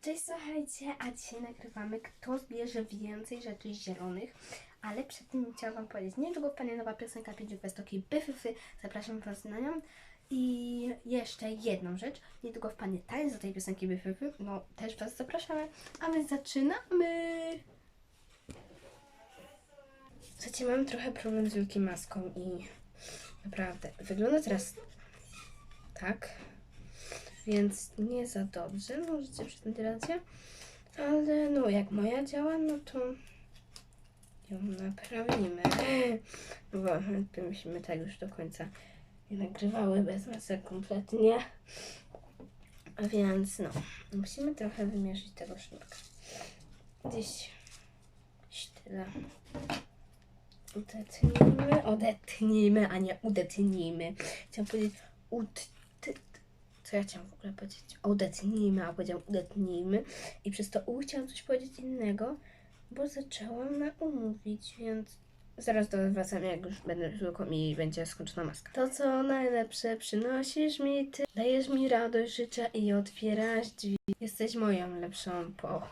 Cześć, słuchajcie, a dzisiaj nagrywamy, kto zbierze więcej rzeczy zielonych, ale przed tym chciałam Wam powiedzieć, niedługo wpadnie nowa piosenka Pięciu Gwiazdok Byfyfy, zapraszam Was na nią. I jeszcze jedną rzecz, niedługo wpadnie tańc do tej piosenki Byfyfy, no też Was zapraszamy, a my zaczynamy! Słuchajcie, mam trochę problem z wielkim maską i naprawdę, wygląda teraz tak, więc nie za dobrze, możecie przyznać rację, ale no jak moja działa, no to ją naprawimy, bo myśmy tak już do końca nie nagrywały bez masek kompletnie, więc no, musimy trochę wymierzyć tego sznurka, gdzieś, gdzieś tyle. Udetnijmy, odetnijmy, a nie udetnijmy. Chciałam powiedzieć ud... Co ja chciałam w ogóle powiedzieć? Odetnijmy, a powiedziałam udetnijmy. I przez to u chciałam coś powiedzieć innego, bo zaczęłam na umówić, więc zaraz do wracam, jak już będę tylko mi będzie skończona maska. To co najlepsze przynosisz mi ty, dajesz mi radość życia i otwierasz drzwi. Jesteś moją lepszą po.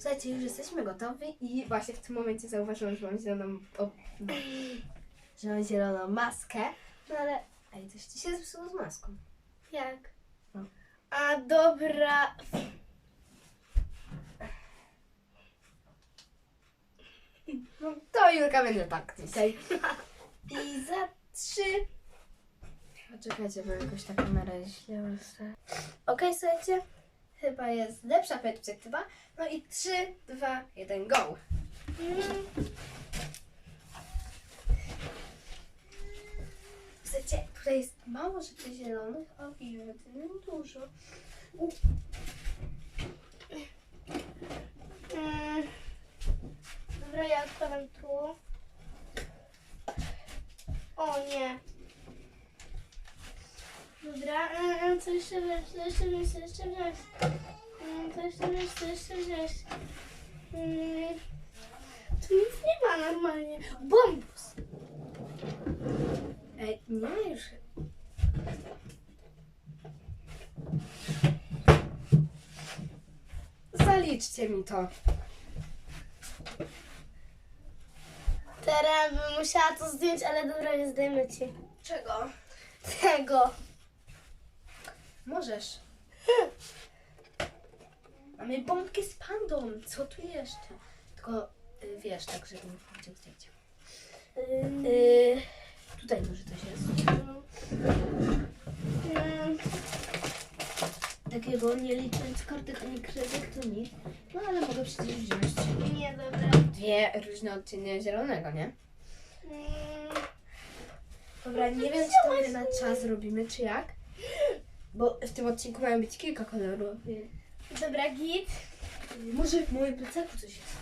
Słuchajcie, już jesteśmy gotowi i właśnie w tym momencie zauważyłam, że mam zieloną, o, że mam zieloną maskę, no ale ej, coś ci się zepsuło z maską. Jak? No. A dobra. No to Julka będzie tak dzisiaj. I za trzy... Poczekajcie, bo jakoś tak na razie źle. Okej, słuchajcie, chyba jest lepsza perspektywa. No i trzy, dwa, jeden, go! Mm, Słuchajcie, tutaj jest mało rzeczy zielonych, a w jednym dużo. U, mm. Dobra, ja odkładam tu. O nie. Dobra, mm, co jeszcze wziąć, co jeszcze wziąć, co jeszcze wziąć. Mm, Co jeszcze co jeszcze wziąć. Mm, Tu nic nie ma normalnie. Bombus. Ej, nie już. Zaliczcie mi to. Teraz bym musiała to zdjąć, ale dobra, nie zdejmę ci. Czego? Tego. Możesz. Mamy bombkę z pandą. Co tu jeszcze? Tylko y, wiesz, tak, żeby nie powiedział zdjęcia. Ym, Y, tutaj może coś jest. Takiego nie licząc kartek ani kredyt, to nic. No ale mogę przecież wziąć Nie, dobra. dwie różne odcienie zielonego, nie? Dobra, nie wiem, czy to my na czas robimy, czy jak. Bo w tym odcinku mają być kilka kolorów. Dobra, git. Może w moim plecaku coś jest.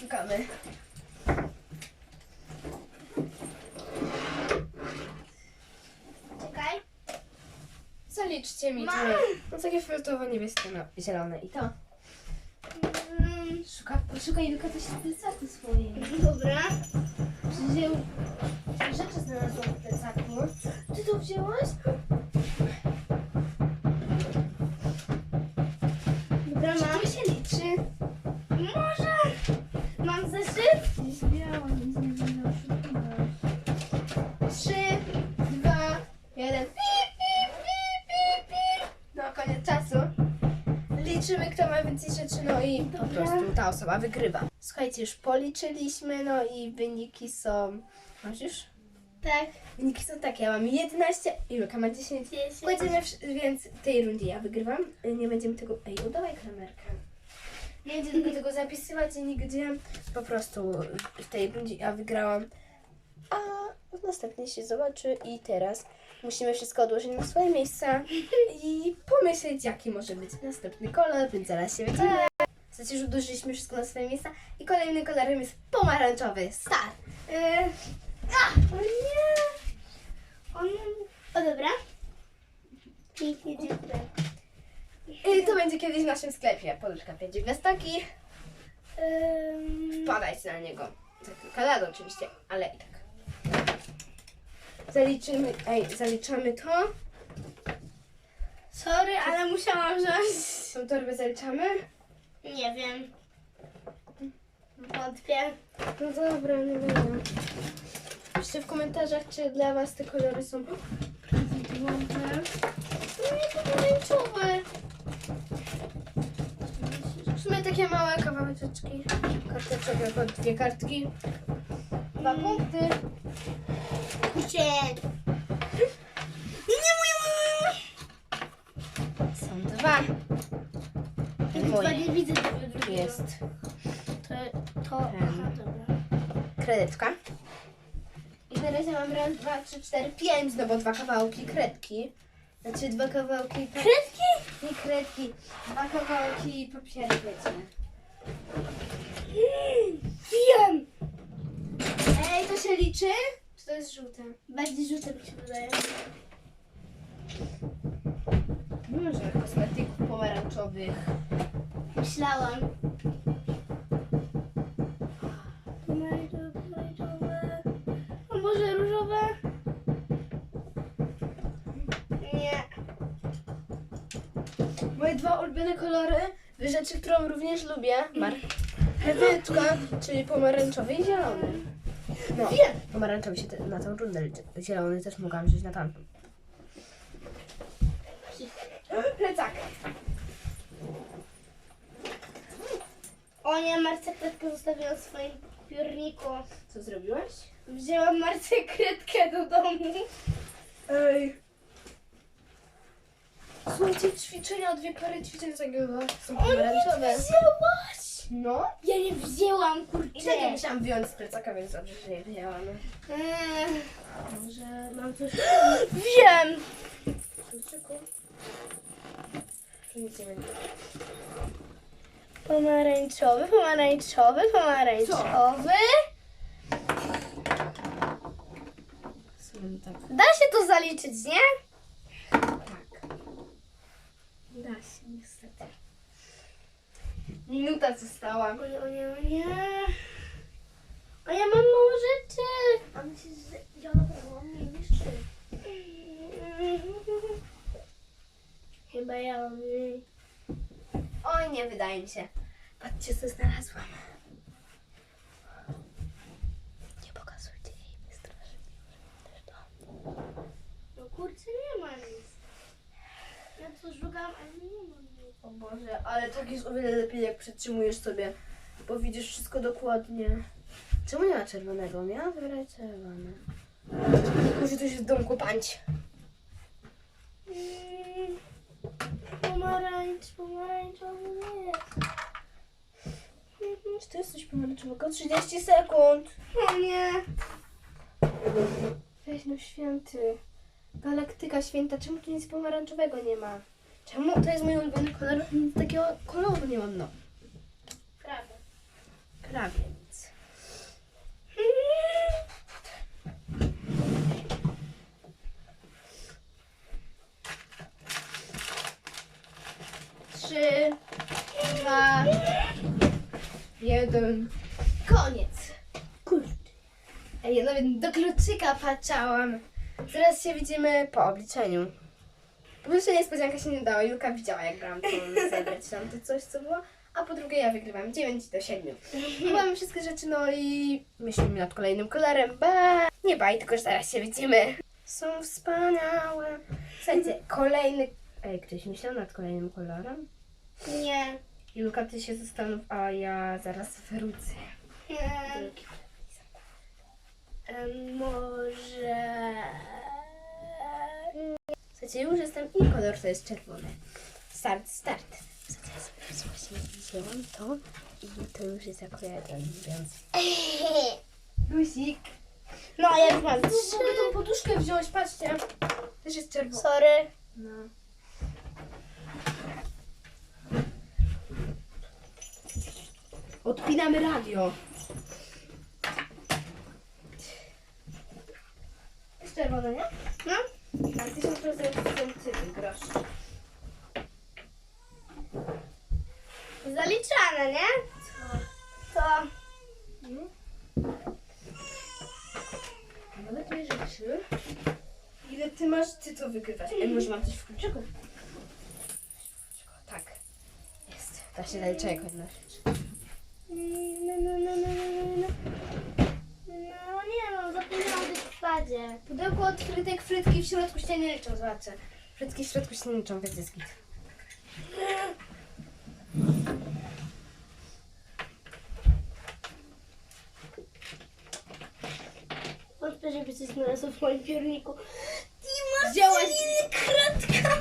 Szukamy. Zaliczcie mi to. No takie fioletowo-niebieskie, no zielone i to. Ym, Szuka, szukaj Julka coś w plecaku swoim. dobra. Wziął rzeczy znalazłam w plecaku. Ty to wzięłaś? Dobra, Czy mam. to się liczy? Może. Mam zeszyt? Śmiało, osoba wygrywa. Słuchajcie, już policzyliśmy, no i wyniki są... Masz już? Tak. Wyniki są takie, ja mam 11, Julka ma 10. Dziesięć. Będziemy, wsz- więc w tej rundzie ja wygrywam. Nie będziemy tego... Ej, udawaj kamerkę. Nie będzie tylko tego zapisywać i nigdzie. Po prostu w tej rundzie ja wygrałam. A w następnej się zobaczy i teraz musimy wszystko odłożyć na swoje miejsca i pomyśleć, jaki może być następny kolor, więc zaraz się widzimy. Już odłożyliśmy wszystko na swoje miejsca i kolejnym kolorem jest pomarańczowy. Start! Y, O nie. On... O, dobra. Pięknie, dziękuję. y, to będzie kiedyś w naszym sklepie. Poduszka 5 gwiazdki. Ym, Wpadajcie na niego. Za kilka lat oczywiście, ale i tak. Zaliczymy, ej, zaliczamy to. Sorry, ale musiałam wziąć. Tą torbę zaliczamy? Nie wiem. Wątpię. No dobra, nie wiem. Piszcie w komentarzach, czy dla was te kolory są prawidłowe. No nie pomarańczowe. W sumie takie małe kawałeczki. Karteczek jako dwie kartki. Dwa punkty. Kurczę. Chyba nie widzę drugiego. jest To, to, aha, dobra. kredeczka. I na razie mam raz, dwa, trzy, cztery, pięć, no bo dwa kawałki kredki. Znaczy dwa kawałki... pa- Kredki? Nie kredki, dwa kawałki papieru wiecie. Wiem. Ej, to się liczy? Czy to jest żółte? Bardziej żółte mi się wydaje. Żadnych kosmetyków pomarańczowych. Myślałam. Pomarańczowe, pomarańczowe. A może różowe? Nie. Moje dwa ulubione kolory, rzeczy, którą również lubię. Marcheweczka, czyli pomarańczowy i zielony. No, Wiem. pomarańczowy się te, na tą rundę liczy. Zielony też mogłam wziąć na tamtą. Plecak. O nie, marcepetkę zostawiłam w swoim piórniku. Co zrobiłaś? Wzięłam marcepetkę do domu. Ej. Słuchajcie, ćwiczenia, dwie pary ćwiczeń zagięła. Są O nie, pomarańczowe. wzięłaś! No. Ja nie wzięłam, I kurczę. tak ja musiałam wyjąć z plecaka, więc dobrze, że je wzięłam. Eee, Może mam coś Wiem. w kluczyku? Czy nic nie będzie? Pomarańczowy, pomarańczowy, pomarańczowy. Tak. Da się to zaliczyć, nie? Tak. Da się, niestety. Minuta została. O nie, o nie, o nie. A ja mam mało rzeczy. A myślisz, że ja mam mniej niż ty? Chyba ja mam mniej. Oj, nie wydaje mi się. Patrzcie, co znalazłam. Nie pokazujcie jej, wystraszy też to. No kurczę, nie ma nic. Ja tu szukam, ale nie ma nic. O Boże, ale tak jest o wiele lepiej, jak przytrzymujesz sobie, bo widzisz wszystko dokładnie. Czemu nie ma czerwonego? Miałam wybrać czerwone. Musi tu się w domku pańć. Mm, Pomarańcz, pomarańczowy nie jest. Czy to jest coś pomarańczowego? 30 sekund. O nie. Weź no święty. Galaktyka święta, czemu tu nic pomarańczowego nie ma? Czemu? To jest mój ulubiony kolor, nic takiego koloru nie mam, no. Prawda. Krawiec. Trzy, dwa, jeden. Koniec. Kurde. Ej, ja nawet do kluczyka patrzałam. Zaraz się widzimy po obliczeniu. Po pierwsze niespodzianka się nie dała. Julka widziała, jak brałam to zebrać tam to coś, co było. A po drugie ja wygrywam 9 do 7. Mamy wszystkie rzeczy, no i myślimy nad kolejnym kolorem. Ba! Nie baj, tylko że zaraz się widzimy. Są wspaniałe. Słuchajcie, kolejny... Ej, ktoś myślał nad kolejnym kolorem? Nie. Julka, ty się zastanów, a ja zaraz wrócę. Em, em, może... Słuchajcie, już jestem i kolor to jest czerwony. Start, start. Słuchajcie, właśnie wzięłam to i to już jest jako jeden, więc... Luzik. No, ja już mam Mogę trzy. tą poduszkę wziąć, patrzcie. Też jest czerwony. Sorry. No. Odpinamy radio. Jest czerwone, nie? No. A tysiąc procent ty wygrasz. Zaliczane, nie? To. Mamy dwie rzeczy. Ile ty masz, ty to wygrywać? Ej, może mam coś w kluczyku? Da się dalej czekać odnosić. No, no, no, no, no, no. No nie mam, zapomniałam być w padzie. Pudełko od frytek, frytki w środku się nie liczą, zobaczcie. Frytki w środku się nie liczą, więc jest git. Żeby coś znalazło w moim piórniku. Ty masz Celiny kratka!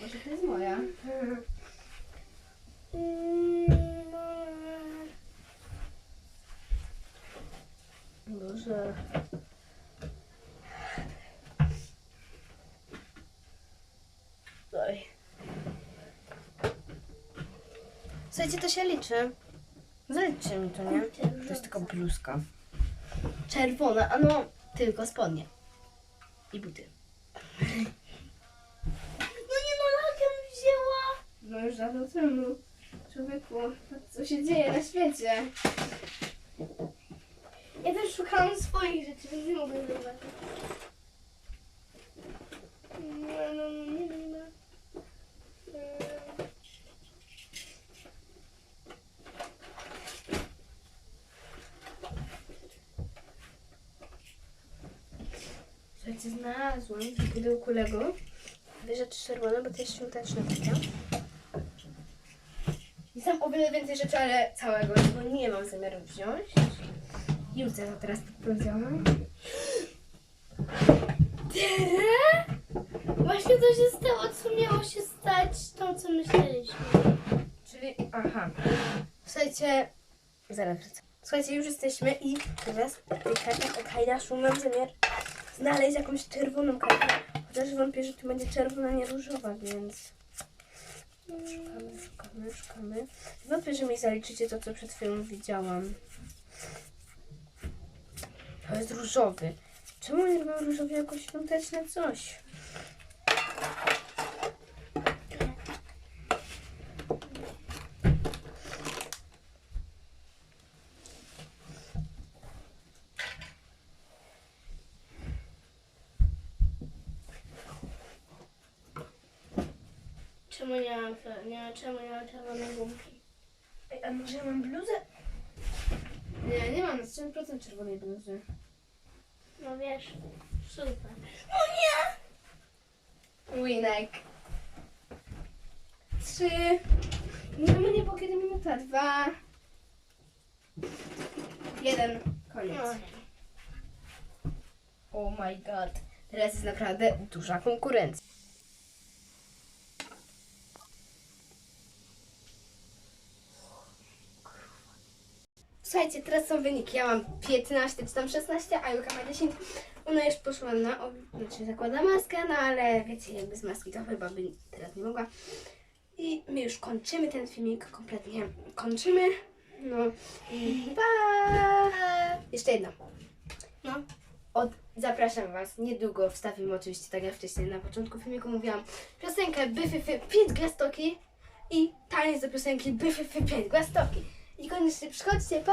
Może to jest moja? Boże. Oj. Słuchajcie, to się liczy. Zaliczcie mi to, nie? To jest tylko bluzka. Czerwona, a no, tylko spodnie. I buty. No nie no, lakiem wzięła! No już dawno temu. Człowieku, co się dzieje na świecie? Ja też szukałam swoich rzeczy, więc nie mogę zobaczyć. No, no, nie no. Słuchajcie, znalazłam w pudełku Lego rzeczy czerwone, bo to jest świąteczne takie. I sam o wiele więcej rzeczy, ale całego, bo nie mam zamiaru wziąć. Julce to teraz tylko wziąłem. Tere? Właśnie to się stało, co miało się stać, to co myśleliśmy. Czyli, aha. Słuchajcie, zaraz wrócę. Słuchajcie, już jesteśmy i teraz w tych kartach o Kajdaszu mam zamiar znaleźć jakąś czerwoną kartę. Chociaż wątpię, że tu będzie czerwona, nie różowa, więc... Szukamy, szukamy, szukamy. Wątpię, że mi zaliczycie to, co przed chwilą widziałam. To jest różowy. Czemu nie robią różowy jako świąteczne coś? Czemu nie mam, nie, czemu nie mam czerwonej gumki? Ej, a może ja mam bluzę? Nie, nie mam na 100% czerwonej bluzy. No wiesz, super. Winek. Trzy. No mnie było kiedy minuta. Dwa. Jeden. Koniec. Oh my god. Teraz jest naprawdę duża konkurencja. Słuchajcie, teraz są wyniki. Ja mam 15, czy tam 16, a Julka ma 10. Ona już poszła na obiad, znaczy zakłada maskę, no ale wiecie, jakby z maski to chyba by teraz nie mogła. I my już kończymy ten filmik, kompletnie kończymy. No i pa! Jeszcze jedno. No. Od, zapraszam Was, niedługo wstawimy oczywiście, tak jak wcześniej na początku filmiku mówiłam, piosenkę Byfyfy 5 gwiazdki i taniec do piosenki Byfyfy 5 gwiazdki. I koniecznie przychodźcie, pa!